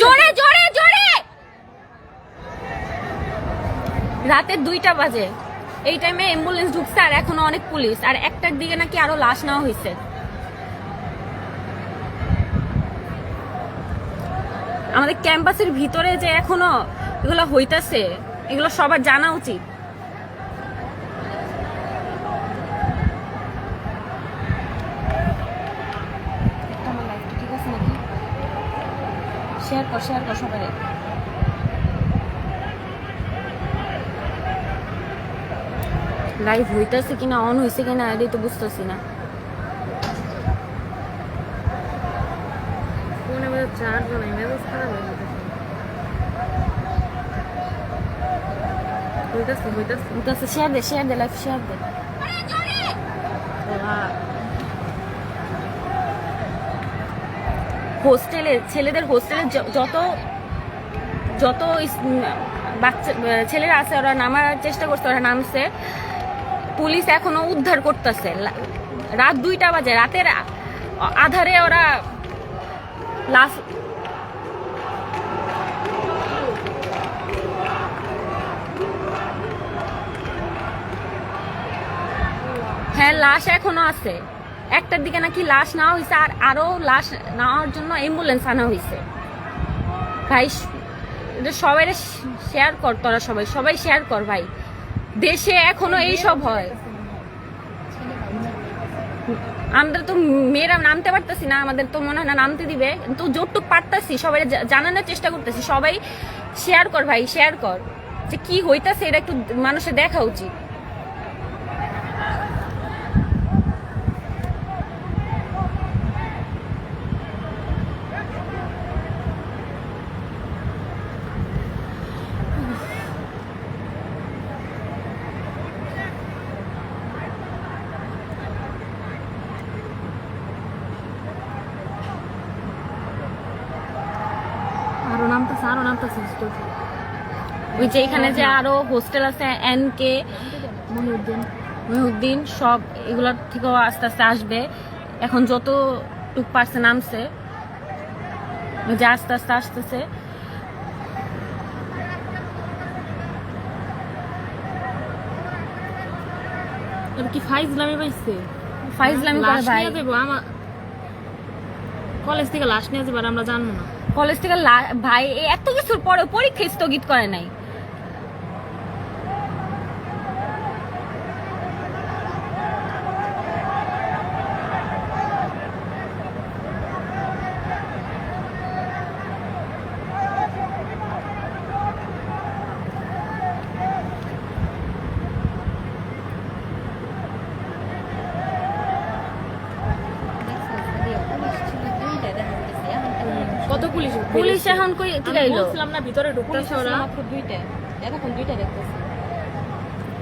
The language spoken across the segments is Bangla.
জোরে রাতের দুইটা বাজে। এই টাইমে অ্যাম্বুলেন্স ঢুকছে আর এখনও অনেক পুলিশ। আর একটার দিকে নাকি আরও লাশ নেওয়া হয়েছে আমাদের ক্যাম্পাসের ভিতরে যে এখনও এগুলো হইতাছে, এগুলো সবার জানা উচিত আমার লাইফটা ঠিক আছে নাকি শেয়ার কর শেয়ার কর সবাই লাইভ হইতাছে কিনা অন হইছে কিনা এটাই তো বুঝতেছি না। চার্জ নাই মেজাজ খারাপ হয়ে গেছে। হইতাছে হইতাছে। হইতাছে শেয়ার দে শেয়ার দে লাইভ শেয়ার দে। হোস্টেলে, ছেলেদের হোস্টেলে যত যত বাচ্চা ছেলেরা আছে, ওরা নামার চেষ্টা করছে, ওরা নামছে। পুলিশ এখনও উদ্ধার করতেছে। রাত দুইটা বাজে, রাতের আধারে ওরা লাশ হ্যাঁ লাশ এখনও আছে। একটার দিকে নাকি লাশ নেওয়া হয়েছে, আর আরও লাশ নেওয়ার জন্য অ্যাম্বুলেন্স আনা হয়েছে। ভাই, এটা সবাই শেয়ার কর তোরা সবাই সবাই শেয়ার কর ভাই। দেশে এখনও এই সব হয়। আমরা তো মেয়েরা নামতে পারতেছি না, আমাদের তো মনে হয় না নামতে দিবে। তো জোরটুক পারতাছি সবাই জানানোর চেষ্টা করতেছি। সবাই শেয়ার কর ভাই শেয়ার কর। যে কি হইতাছে, এটা একটু মানুষের দেখা উচিত আরও নামতেছে আরও নামতেছে ওই যে এখানে যে আরও হোস্টেল আছে এন কে মহিউদ্দিন। মহিউদ্দিন সব এগুলোর থেকেও আস্তে আস্তে আসবে। এখন যত টুক পারছে নামছে। যে আস্তে আস্তে আসতেছে। কি পাইছে? ফাইজলামি করে ভাই। কলেজ থেকে লাশ নিয়ে যাব আর আমরা জানব না। কলেজ থেকে ভাই এত কিছুর পরে পরীক্ষা স্থগিত করে নাই। পুলিশ এখন কই আইলো? বলছিলাম না ভিতরে ঢুকতেছে ওরা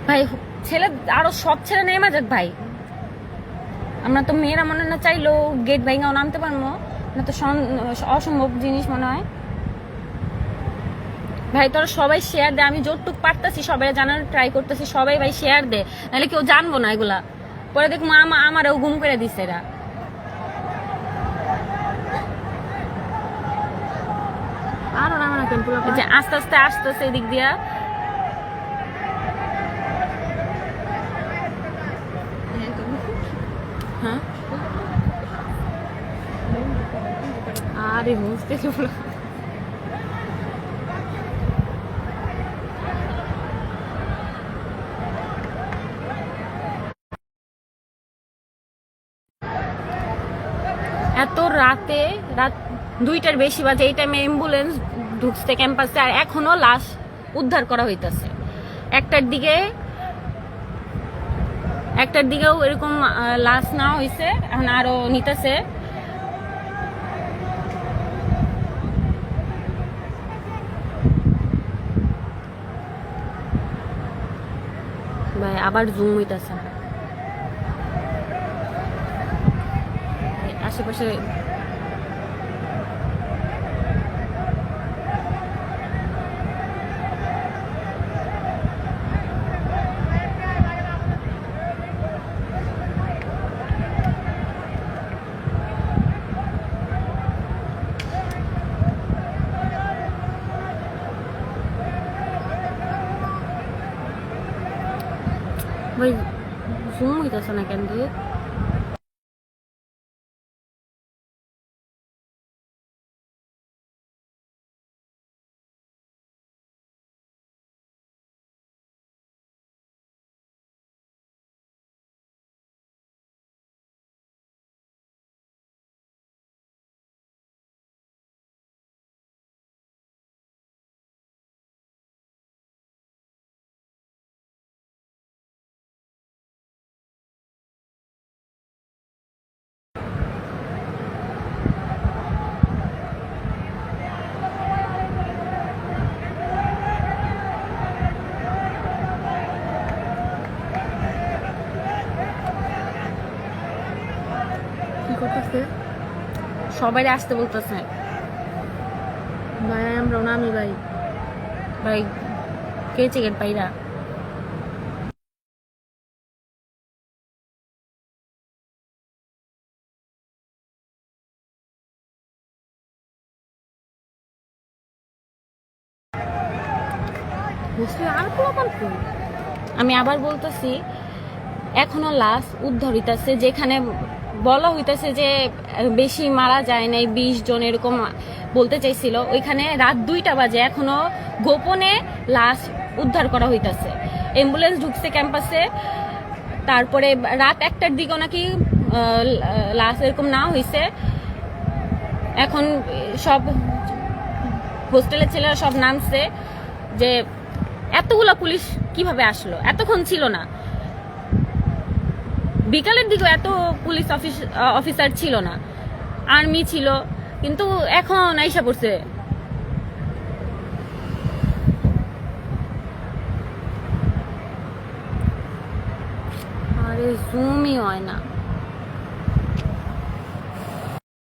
ভাই ছেলে আরও সব ছেলে নেমা যাক ভাই। আমরা তো মেয়েরা মনে না চাইলেও গেট ভাইঙ্গাও নামতে পারব। না তো অসম্ভব জিনিস মনে হয়। ভাই তোরা সবাই শেয়ার দে আমি যতটুক পারতাছি সবাই জানার ট্রাই করতেছি সবাই ভাই শেয়ার দে। নাহলে কেউ জানব না এগুলা। পরে দেখব আমা আমারও গুম করে দিছে এরা আরও নামে না কেন পুরো এই যে আস্তে আস্তে আসতেছে এদিক দিয়া। হ্যাঁ? আরে বুঝতে পুরো এত রাতে রাত দুইটার বেশি বাজে, এই টাইমে অ্যাম্বুলেন্স ঢুকছে ক্যাম্পাসে আর এখনও লাশ উদ্ধার করা হইতাছে। একটার দিকে, একটার দিকেও এরকম লাশ নেওয়া হয়েছে এখন আরও নিতেছে। আবার জুম হইতাছে। আশেপাশে জুম হইতেছে না কেন দিয়ে কি করতেছে। সবাই আসতে বলতেছে। ভাই আমরাও নামি ভাই। ভাই কে চিকেন পাইরা? আমি আবার বলতেছি এখনও লাশ উদ্ধার হইতাছে যেখানে বলা হইতেছে যে বেশি মারা যায় নাই, বিশ জন এরকম বলতে চাইছিল। ওইখানে রাত দুইটা বাজে, এখনও গোপনে লাশ উদ্ধার করা হইতাছে। অ্যাম্বুলেন্স ঢুকছে ক্যাম্পাসে, তারপরে রাত একটার দিকেও নাকি লাশ এরকম না হইছে। এখন সব হোস্টেলের ছেলেরা সব নামছে যে, এতগুলা পুলিশ কীভাবে আসলো? এতক্ষণ ছিল না। বিকালের দিকেও এত পুলিশ অফিস অফিসার ছিল না। আর্মি ছিল, কিন্তু এখন আইসা পড়ছে। আরে জুমই হয় না।